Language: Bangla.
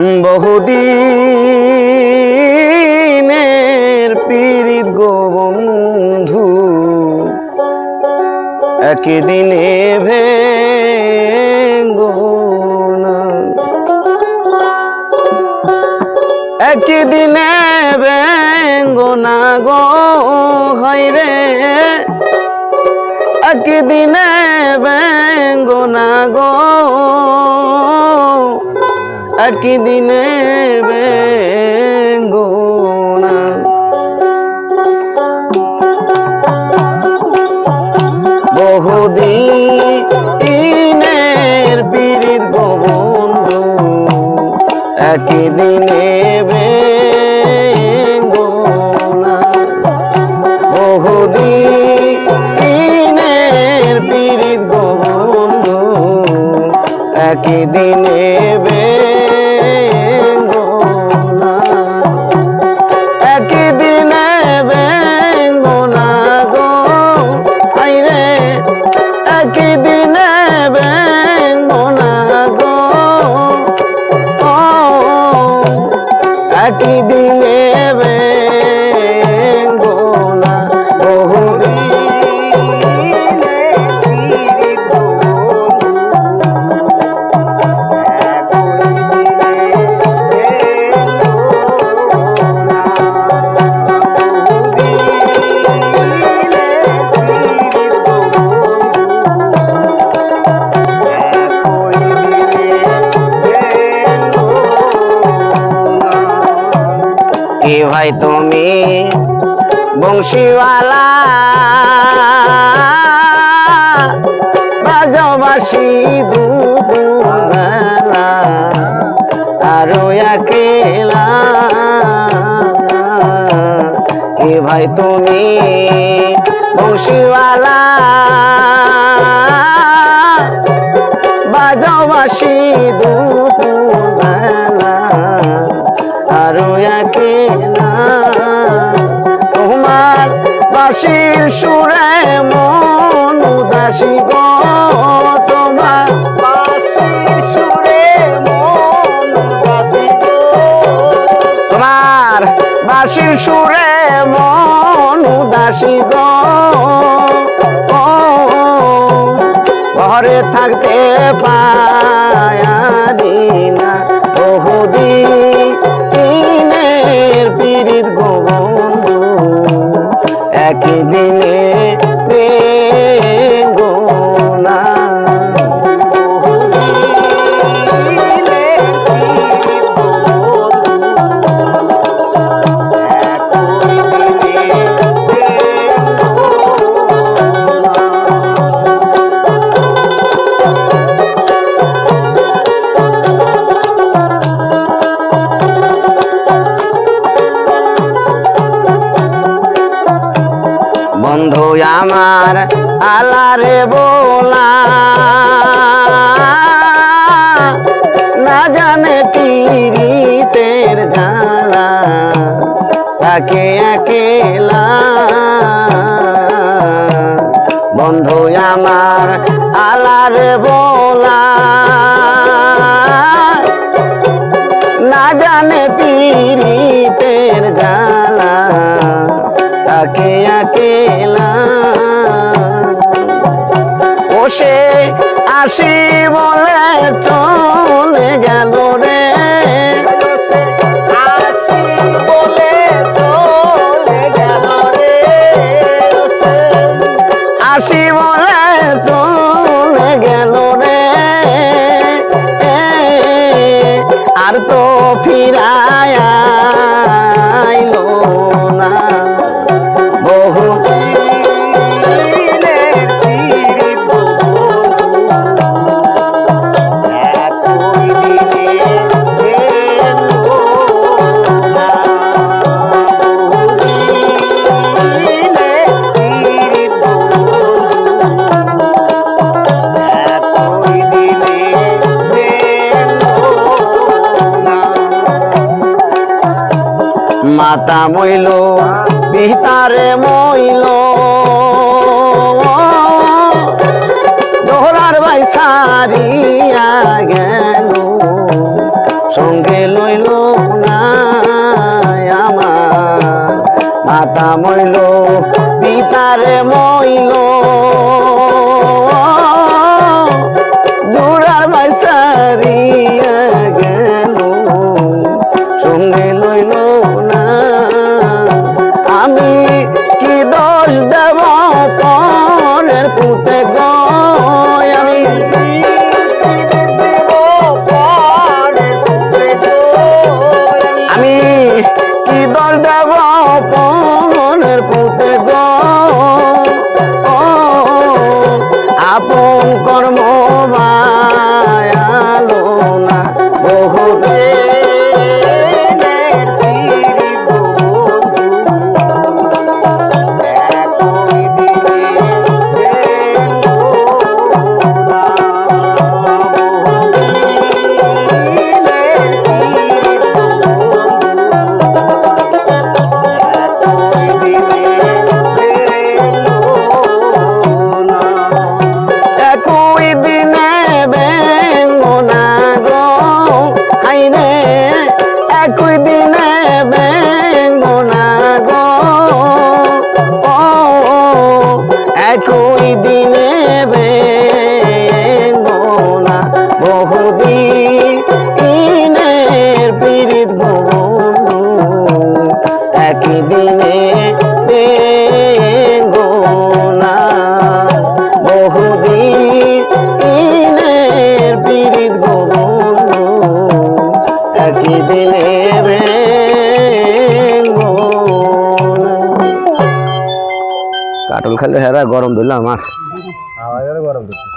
বহুদিনের পীড়িত গো বন্ধু, একদিনে ভেঙ্গো না। একদিনে ভেঙ্গো না গো, হয় একদিনে ভেঙ্গো গো একদিনে ভেঙ্গো না বহুদিনের পীড়িত গোবন্ধু একদিনে ভেঙ্গো না বহুদিনের পীড়িত গোবন্ধু একদিনে ভেঙ্গো কি ভাই তুমি বংশীওয়ালা। বাজাও বাসি দুপুরবেলা আরও একেলা। কি ভাই তুমি বংশীওয়ালা। বাজাও বাসি বাসির সুরে মন উদাসী গো তোমার। তোমার বাসির সুরে মন উদাসী গো। ঘরে থাকতে পায়ারি আমার আলারে বোলা। না জানে পিরিতের ঝালা তাকে একেলা বন্ধু আমার আলারে বোলা। আসি বলে চলে গেল রে। আসি বলে চলে গেল রে। আর তো ফিরায়া মাতা মইল পিতারে মইল। দোহরার ভাই সারিয়া গেল সঙ্গে লইল না আমার। মাতা মইল একই দিনে বেদনা বহুদিনের পীড়িত বন্ধু। একই দিনে বেদনা বহুদিনের পীড়িত বন্ধু। একই দিনে হেরা গরম ধরলে আমার গরম ধরছে।